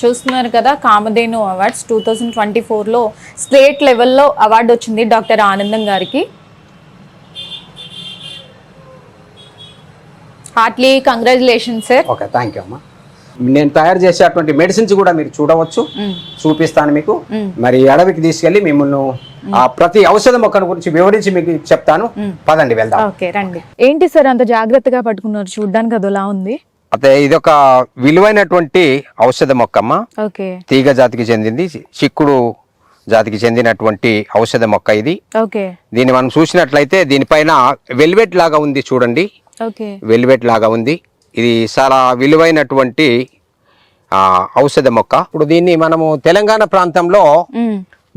చూస్తున్నారు కదా Kamadhenu awards two thousand twenty ఫోర్లో స్టేట్ లెవెల్లో అవార్డు వచ్చింది డాక్టర్ ఆనందం గారికి. Heartly congratulation sir. Okay thank you అమ్మా. నేను తయారు చేసేటువంటి మెడిసిన్స్ కూడా మీరు చూడవచ్చు. చూపిస్తాను మీకు. మరి అడవికి తీసుకెళ్ళి మిమ్మల్ని ఆ ప్రతి ఔషధ మొక్కల గురించి వివరించి మీకు చెప్తాను. పదండి వెళ్దాం. ఓకే రండి. ఏంటి సార్ అంత జాగ్రత్తగా పట్టుకున్నారు? చూడ్డానికి అదోలా ఉంది. అయితే ఇది ఒక విలువైనటువంటి ఔషధ మొక్కమ్మ. ఓకే. తీగ జాతికి చెందింది చిక్కుడు జాతికి చెందినటువంటి ఔషధ మొక్క ఇది. ఓకే. దీన్ని మనం చూసినట్లయితే దీనిపైన వెల్వెట్ లాగా ఉంది చూడండి. వెల్వెట్ లాగా ఉంది. ఇది చాలా విలువైనటువంటి ఔషధ మొక్క. ఇప్పుడు దీన్ని మనము తెలంగాణ ప్రాంతంలో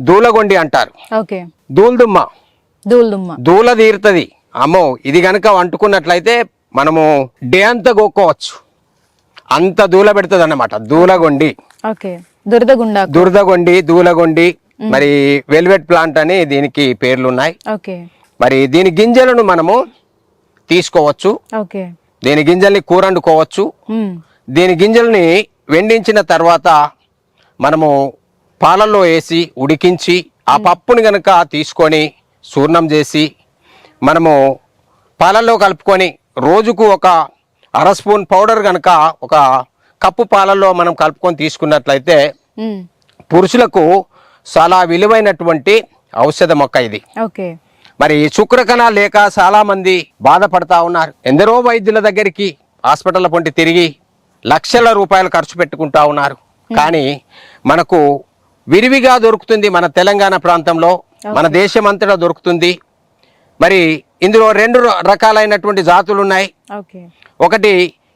దూలగొండి అంటారు. దూల్దుమ్మ. దూల తీరుతుంది. అమ్మో ఇది గనక అంటుకున్నట్లయితే మనము డే అంతా గోక్కోవచ్చు. అంత దూల పెడుతుంది అన్నమాట దూలగొండి. ఓకే. దురదగుండాకు. దురదగొండి దూలగొండి. మరి వెల్వెట్ ప్లాంట్ అని దీనికి పేర్లు ఉన్నాయి మరి దీని గింజలను మనము తీసుకోవచ్చు. దీని గింజల్ని కూర వండుకోవచ్చు మ్మ్. దీని గింజల్ని వెండించిన తర్వాత మనము పాలల్లో వేసి ఉడికించి ఆ పప్పుని గనక తీసుకొని చూర్ణం చేసి మనము పాలల్లో కలుపుకొని రోజుకు ఒక అర స్పూన్ పౌడర్ కనుక ఒక కప్పు పాలల్లో మనం కలుపుకొని తీసుకున్నట్లయితే. పురుషులకు చాలా విలువైనటువంటి ఔషధ మొక్క ఇది. మరి శుక్రకణాలు లేక చాలా మంది బాధపడతా ఉన్నారు. ఎందరో వైద్యుల దగ్గరికి హాస్పిటల్ పొంటి తిరిగి లక్షల రూపాయలు ఖర్చు పెట్టుకుంటా ఉన్నారు. కానీ మనకు విరివిగా దొరుకుతుంది మన తెలంగాణ ప్రాంతంలో. మన దేశం అంతటా దొరుకుతుంది. మరి ఇందులో రెండు రకాలైనటువంటి జాతులు ఉన్నాయి. ఒకటి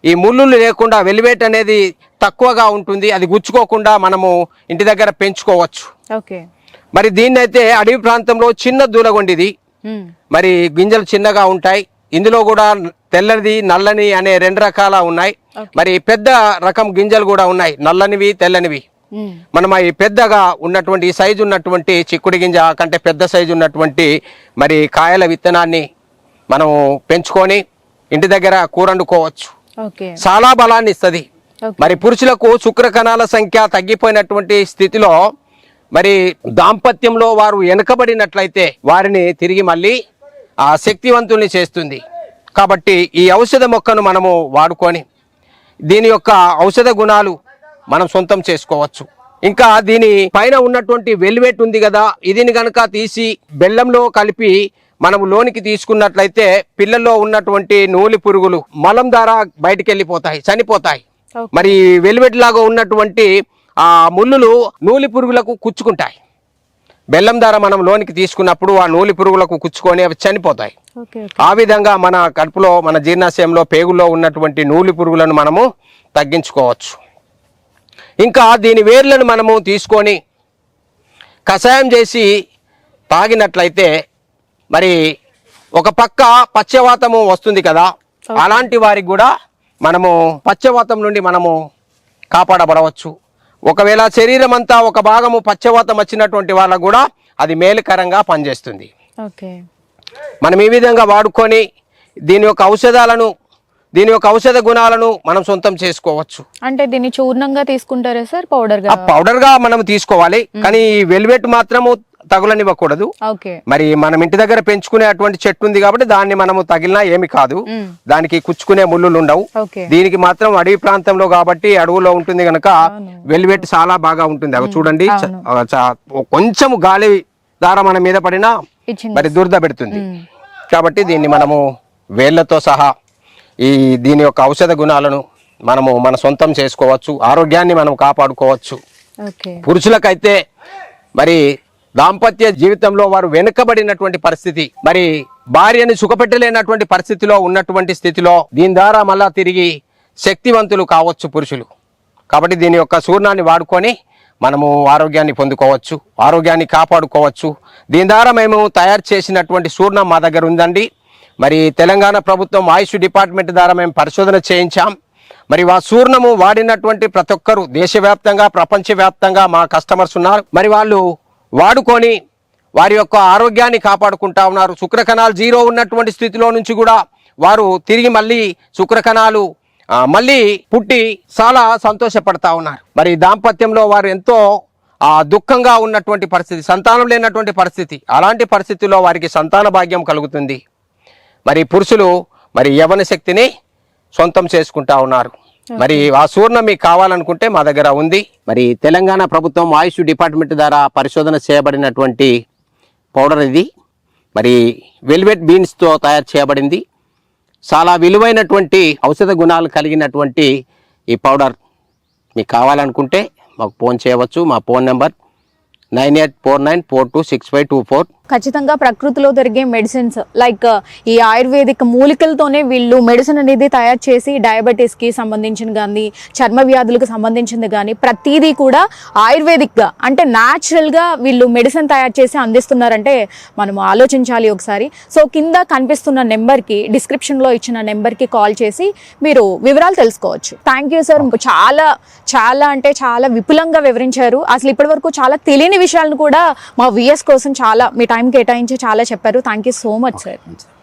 ఈ ముళ్ళులు లేకుండా వెలివేట్ అనేది తక్కువగా ఉంటుంది. అది గుచ్చుకోకుండా మనము ఇంటి దగ్గర పెంచుకోవచ్చు. మరి దీన్నైతే అడవి ప్రాంతంలో చిన్న దూలగొండిది. మరి గింజలు చిన్నగా ఉంటాయి. ఇందులో కూడా తెల్లనిది నల్లని అనే రెండు రకాల ఉన్నాయి. మరి పెద్ద రకం గింజలు కూడా ఉన్నాయి. నల్లనివి తెల్లనివి. మనం ఈ పెద్దగా ఉన్నటువంటి ఈ సైజు ఉన్నటువంటి చిక్కుడు గింజ కంటే పెద్ద సైజు ఉన్నటువంటి మరి కాయల విత్తనాన్ని మనం పెంచుకొని ఇంటి దగ్గర కూరండుకోవచ్చు చాలా బలాన్ని ఇస్తుంది. మరి పురుషులకు శుక్రకణాల సంఖ్య తగ్గిపోయినటువంటి స్థితిలో మరి దాంపత్యంలో వారు వెనుకబడినట్లయితే వారిని తిరిగి మళ్ళీ ఆ శక్తివంతుల్ని చేస్తుంది. కాబట్టి ఈ ఔషధ మొక్కను మనము వాడుకొని దీని యొక్క ఔషధ గుణాలు మనం సొంతం చేసుకోవచ్చు. ఇంకా దీని పైన ఉన్నటువంటి వెల్వెట్ ఉంది కదా ఇదిని గనక తీసి బెల్లంలో కలిపి మనం లోనికి తీసుకున్నట్లయితే పిల్లల్లో ఉన్నటువంటి నూలి పురుగులు మలం ద్వారా బయటికి వెళ్ళిపోతాయి చనిపోతాయి. మరి వెల్వెట్ లాగా ఉన్నటువంటి ఆ ముళ్ళులు నూలి పురుగులకు కుచ్చుకుంటాయి. బెల్లం ద్వారా మనం లోనికి తీసుకున్నప్పుడు ఆ నూలి పురుగులకు కుచ్చుకొని అవి చనిపోతాయి. ఆ విధంగా మన కడుపులో మన జీర్ణాశయంలో పేగుల్లో ఉన్నటువంటి నూలి పురుగులను మనము తగ్గించుకోవచ్చు. ఇంకా దీని వేర్లను మనము తీసుకొని కషాయం చేసి తాగినట్లయితే మరి ఒక పక్క పచ్చవాతము వస్తుంది కదా అలాంటి వారికి కూడా మనము పచ్చవాతం నుండి మనము కాపాడబడవచ్చు. ఒకవేళ శరీరం అంతా ఒక భాగము పచ్చవాతం వచ్చినటువంటి వాళ్ళకు కూడా అది మేలుకరంగా పనిచేస్తుంది. మనం ఈ విధంగా వాడుకొని దీని యొక్క ఔషధాలను దీని యొక్క ఔషధ గుణాలను మనం సొంతం చేసుకోవచ్చు. అంటే దీన్ని చూర్ణంగా తీసుకుంటారా సార్? పౌడర్గా పౌడర్గా మనం తీసుకోవాలి. కానీ ఈ వెల్వెట్ మాత్రము తగులనివ్వకూడదు. మరి మనం ఇంటి దగ్గర పెంచుకునే అటువంటి చెట్టు ఉంది కాబట్టి దాన్ని మనము తగిలినా ఏమి కాదు. దానికి కుచ్చుకునే ముళ్ళులు ఉండవు. దీనికి మాత్రం అడవి ప్రాంతంలో కాబట్టి అడవులో ఉంటుంది కనుక. వెల్వెట్ చాలా బాగా ఉంటుంది. అవి చూడండి. కొంచెం గాలి ద్వారా మన మీద పడినా మరి దురద పెడుతుంది. కాబట్టి దీన్ని మనము వేళ్ళతో సహా ఈ దీని యొక్క ఔషధ గుణాలను మనము మన సొంతం చేసుకోవచ్చు ఆరోగ్యాన్ని మనం కాపాడుకోవచ్చు. పురుషులకైతే మరి దాంపత్య జీవితంలో వారు వెనుకబడినటువంటి పరిస్థితి మరి భార్యని సుఖపెట్టలేనటువంటి పరిస్థితిలో ఉన్నటువంటి స్థితిలో దీని ద్వారా మళ్ళా తిరిగి శక్తివంతులు కావచ్చు పురుషులు. కాబట్టి దీని యొక్క చూర్ణాన్ని వాడుకొని మనము ఆరోగ్యాన్ని పొందుకోవచ్చు ఆరోగ్యాన్ని కాపాడుకోవచ్చు. దీని ద్వారా మేము తయారు చేసినటువంటి చూర్ణం మా దగ్గర ఉందండి. మరి తెలంగాణ ప్రభుత్వం ఆయుష్ డిపార్ట్మెంట్ ద్వారా మేము పరిశోధన చేయించాం. మరి ఆ చూర్ణము వాడినటువంటి ప్రతి ఒక్కరు దేశవ్యాప్తంగా ప్రపంచవ్యాప్తంగా మా కస్టమర్స్ ఉన్నారు. మరి వాళ్ళు వాడుకొని వారి యొక్క ఆరోగ్యాన్ని కాపాడుకుంటా ఉన్నారు. శుక్రకణాలు జీరో ఉన్నటువంటి స్థితిలో నుంచి కూడా వారు తిరిగి మళ్ళీ శుక్రకణాలు మళ్ళీ పుట్టి చాలా సంతోషపడతా ఉన్నారు. మరి దాంపత్యంలో వారు ఎంతో ఆ దుఃఖంగా ఉన్నటువంటి పరిస్థితి సంతానం లేనటువంటి పరిస్థితి. అలాంటి పరిస్థితుల్లో వారికి సంతాన భాగ్యం కలుగుతుంది. మరి పురుషులు మరి యవన శక్తిని సొంతం చేసుకుంటా ఉన్నారు. మరి ఆ సూర్ణ మీకు కావాలనుకుంటే మా దగ్గర ఉంది. మరి తెలంగాణ ప్రభుత్వం ఆయుష్ డిపార్ట్మెంట్ ద్వారా పరిశోధన చేయబడినటువంటి పౌడర్ ఇది. మరి వెల్వెట్ బీన్స్తో తయారు చేయబడింది. చాలా విలువైనటువంటి ఔషధ గుణాలు కలిగినటువంటి ఈ పౌడర్ మీకు కావాలనుకుంటే మాకు ఫోన్ చేయవచ్చు. మా phone number nine eight four nine four two six five two four. ఖచ్చితంగా ప్రకృతిలో దొరికే మెడిసిన్స్ లైక్ ఈ ఆయుర్వేదిక్ మూలికలతోనే వీళ్ళు మెడిసిన్ అనేది తయారు చేసి డయాబెటీస్కి సంబంధించిన కానీ చర్మ వ్యాధులకు సంబంధించింది కానీ ప్రతిదీ కూడా ఆయుర్వేదిక్గా అంటే న్యాచురల్గా వీళ్ళు మెడిసిన్ తయారు చేసి అందిస్తున్నారంటే మనం ఆలోచించాలి ఒకసారి. సో కింద కనిపిస్తున్న నెంబర్కి డిస్క్రిప్షన్లో ఇచ్చిన నెంబర్కి కాల్ చేసి మీరు వివరాలు తెలుసుకోవచ్చు. థ్యాంక్ యూ సార్ చాలా చాలా అంటే చాలా విపులంగా వివరించారు. అసలు ఇప్పటివరకు చాలా తెలియని విషయాలను కూడా మా విఎస్ కోసం చాలా మీ టైం కేటాయించి చాలా చెప్పారు. Thank you so much sir